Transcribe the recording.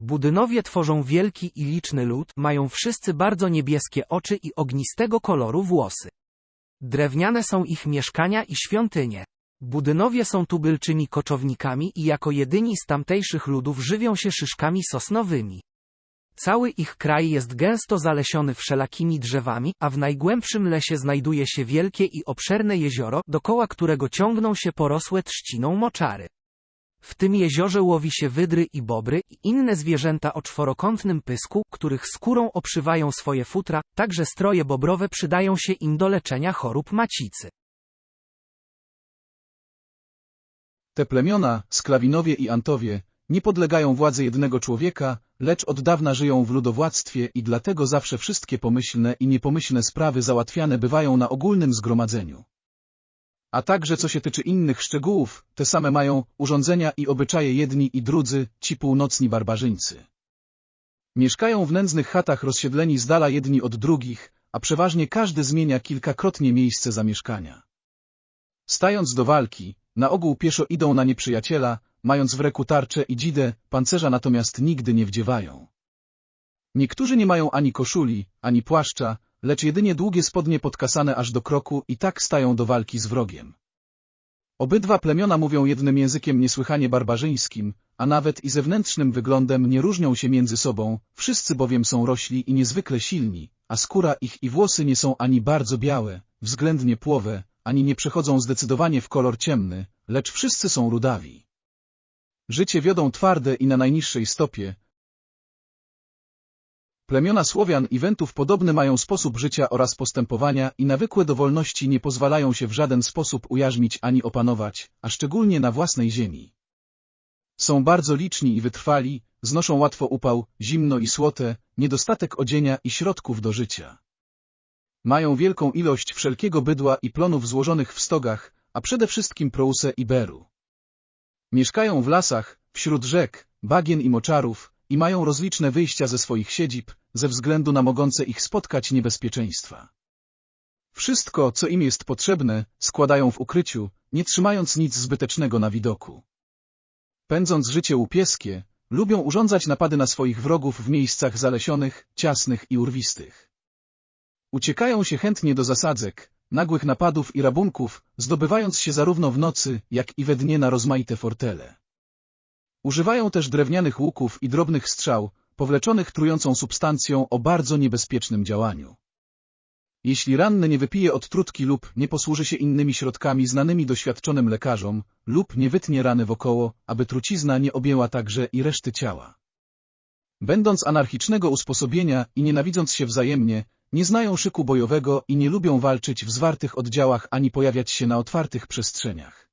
Budynowie tworzą wielki i liczny lud, mają wszyscy bardzo niebieskie oczy i ognistego koloru włosy. Drewniane są ich mieszkania i świątynie. Budynowie są tubylczymi koczownikami i jako jedyni z tamtejszych ludów żywią się szyszkami sosnowymi. Cały ich kraj jest gęsto zalesiony wszelakimi drzewami, a w najgłębszym lesie znajduje się wielkie i obszerne jezioro, dokoła którego ciągną się porosłe trzciną moczary. W tym jeziorze łowi się wydry i bobry i inne zwierzęta o czworokątnym pysku, których skórą obszywają swoje futra, także stroje bobrowe przydają się im do leczenia chorób macicy. Te plemiona, Sklawinowie i Antowie, nie podlegają władzy jednego człowieka, lecz od dawna żyją w ludowładztwie i dlatego zawsze wszystkie pomyślne i niepomyślne sprawy załatwiane bywają na ogólnym zgromadzeniu. A także co się tyczy innych szczegółów, te same mają urządzenia i obyczaje jedni i drudzy, ci północni barbarzyńcy. Mieszkają w nędznych chatach rozsiedleni z dala jedni od drugich, a przeważnie każdy zmienia kilkakrotnie miejsce zamieszkania. Stając do walki, na ogół pieszo idą na nieprzyjaciela, mając w ręku tarczę i dzidę, pancerza natomiast nigdy nie wdziewają. Niektórzy nie mają ani koszuli, ani płaszcza, lecz jedynie długie spodnie podkasane aż do kroku i tak stają do walki z wrogiem. Obydwa plemiona mówią jednym językiem niesłychanie barbarzyńskim, a nawet i zewnętrznym wyglądem nie różnią się między sobą, wszyscy bowiem są rośli i niezwykle silni, a skóra ich i włosy nie są ani bardzo białe, względnie płowe, ani nie przechodzą zdecydowanie w kolor ciemny, lecz wszyscy są rudawi. Życie wiodą twarde i na najniższej stopie. Plemiona Słowian i Wentów podobny mają sposób życia oraz postępowania i nawykłe do wolności nie pozwalają się w żaden sposób ujarzmić ani opanować, a szczególnie na własnej ziemi. Są bardzo liczni i wytrwali, znoszą łatwo upał, zimno i słote, niedostatek odzienia i środków do życia. Mają wielką ilość wszelkiego bydła i plonów złożonych w stogach, a przede wszystkim prousę i beru. Mieszkają w lasach, wśród rzek, bagien i moczarów i mają rozliczne wyjścia ze swoich siedzib, ze względu na mogące ich spotkać niebezpieczeństwa. Wszystko, co im jest potrzebne, składają w ukryciu, nie trzymając nic zbytecznego na widoku. Pędząc życie łupieskie, lubią urządzać napady na swoich wrogów w miejscach zalesionych, ciasnych i urwistych. Uciekają się chętnie do zasadzek, nagłych napadów i rabunków, zdobywając się zarówno w nocy, jak i we dnie na rozmaite fortele. Używają też drewnianych łuków i drobnych strzał, powleczonych trującą substancją o bardzo niebezpiecznym działaniu. Jeśli ranny nie wypije odtrutki lub nie posłuży się innymi środkami znanymi doświadczonym lekarzom, lub nie wytnie rany wokoło, aby trucizna nie objęła także i reszty ciała. Będąc anarchicznego usposobienia i nienawidząc się wzajemnie, nie znają szyku bojowego i nie lubią walczyć w zwartych oddziałach ani pojawiać się na otwartych przestrzeniach.